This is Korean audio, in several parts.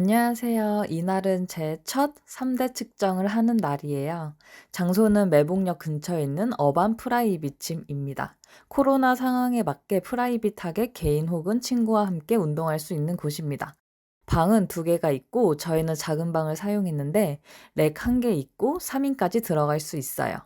안녕하세요. 이날은 제 첫 3대 측정을 하는 날이에요. 장소는 매봉역 근처에 있는 어반 프라이빗짐입니다. 코로나 상황에 맞게 프라이빗하게 개인 혹은 친구와 함께 운동할 수 있는 곳입니다. 방은 두 개가 있고 저희는 작은 방을 사용했는데 렉 한 개 있고 3인까지 들어갈 수 있어요.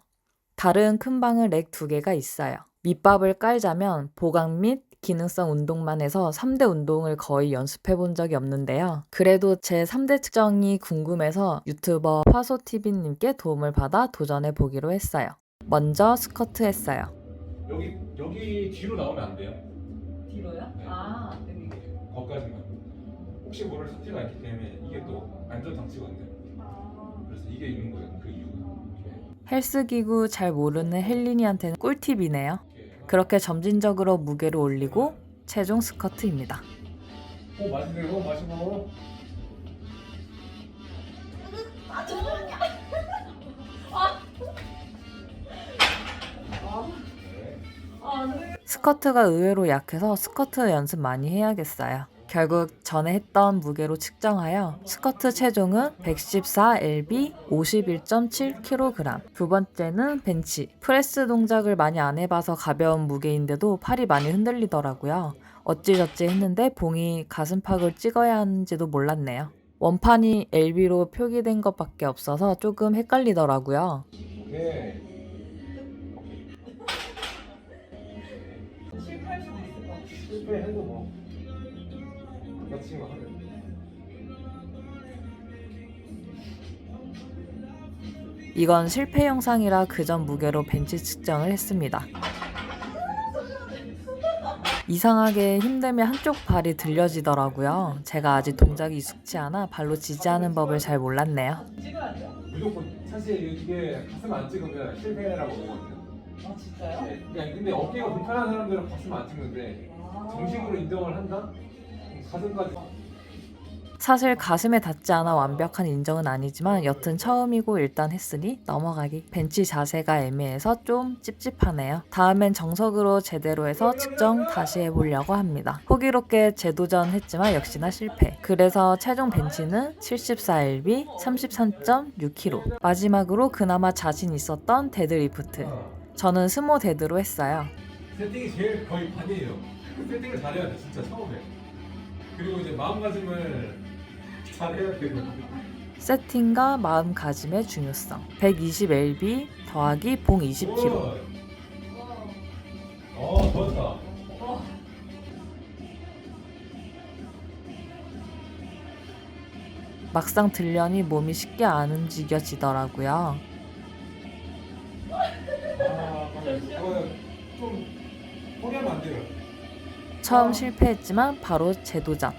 다른 큰 방은 렉 두 개가 있어요. 밑밥을 깔자면 보강 및 기능성 운동만 해서 3대 운동을 거의 연습해 본 적이 없는데요. 그래도 제 3대 측정이 궁금해서 유튜버 파소TV님께 도움을 받아 도전해 보기로 했어요. 먼저 스쿼트 했어요. 여기 여기 뒤로 나오면 안 돼요. 뒤로요? 네. 아, 여기. 거기까지만. 혹시 모를 사태가 있기 때문에 이게 또 안전 장치거든요. 그래서 이게 있는 거예요. 그 이유가. 헬스기구 잘 모르는 헬린이한테는 꿀팁이네요. 그렇게 점진적으로 무게를 올리고 체중 스쿼트입니다. 호흡 마시세요. 호흡 마시고. 네. 스커트가 의외로 약해서 스커트 연습 많이 해야겠어요. 결국 전에 했던 무게로 측정하여 스커트 체중은 114lb 51.7kg. 두 번째는 벤치. 프레스 동작을 많이 안 해봐서 가벼운 무게인데도 팔이 많이 흔들리더라고요. 어찌저찌 했는데 봉이 가슴팍을 찍어야 하는지도 몰랐네요. 원판이 LB로 표기된 것밖에 없어서 조금 헷갈리더라고요. 실패할 수도 있을 것 같아. 실패해도 뭐. 같이 하면. 이건 실패 영상이라 그 전 무게로 벤치 측정을 했습니다. 이상하게 힘들면 한쪽 발이 들려지더라고요. 제가 아직 동작이 익숙치 않아 발로 지지하는 법을 잘 몰랐네요. 무조건 사실 이게 가슴 안 찍으면 실패라고 보거든요. 아 진짜요? 네. 그냥 근데 어깨가 불편한 사람들은 가슴 안 찍는데 아. 정식으로 인정을 한다? 사실 가슴에 닿지 않아 완벽한 인정은 아니지만 여튼 처음이고 일단 했으니 넘어가기. 벤치 자세가 애매해서 좀 찝찝하네요. 다음엔 정석으로 제대로 해서 측정 다시 해보려고 합니다. 호기롭게 재도전했지만 역시나 실패. 그래서 최종 벤치는 74lb 33.6kg. 마지막으로 그나마 자신 있었던 데드리프트. 저는 스모 데드로 했어요. 세팅이 제일 거의 반이에요. 세팅을 잘해야 돼 진짜 처음에. 그리고 이제 마음가짐을 잘 해야 되고. 세팅과 마음가짐의 중요성. 120lb 더하기 봉 20kg. 어 좋다. 막상 들려니 몸이 쉽게 안 움직여지더라고요. 아 그거 좀 포기하면 안 돼요. 처음 실패했지만 바로 재도전.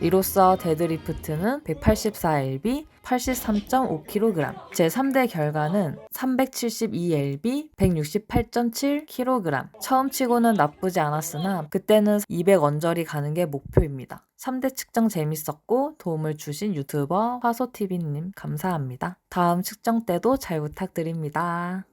이로써 데드리프트는 184lb 83.5kg. 제 3대 결과는 372lb 168.7kg. 처음 치고는 나쁘지 않았으나 그때는 200 언저리 가는 게 목표입니다. 3대 측정 재밌었고 도움을 주신 유튜버 화소TV님 감사합니다. 다음 측정 때도 잘 부탁드립니다.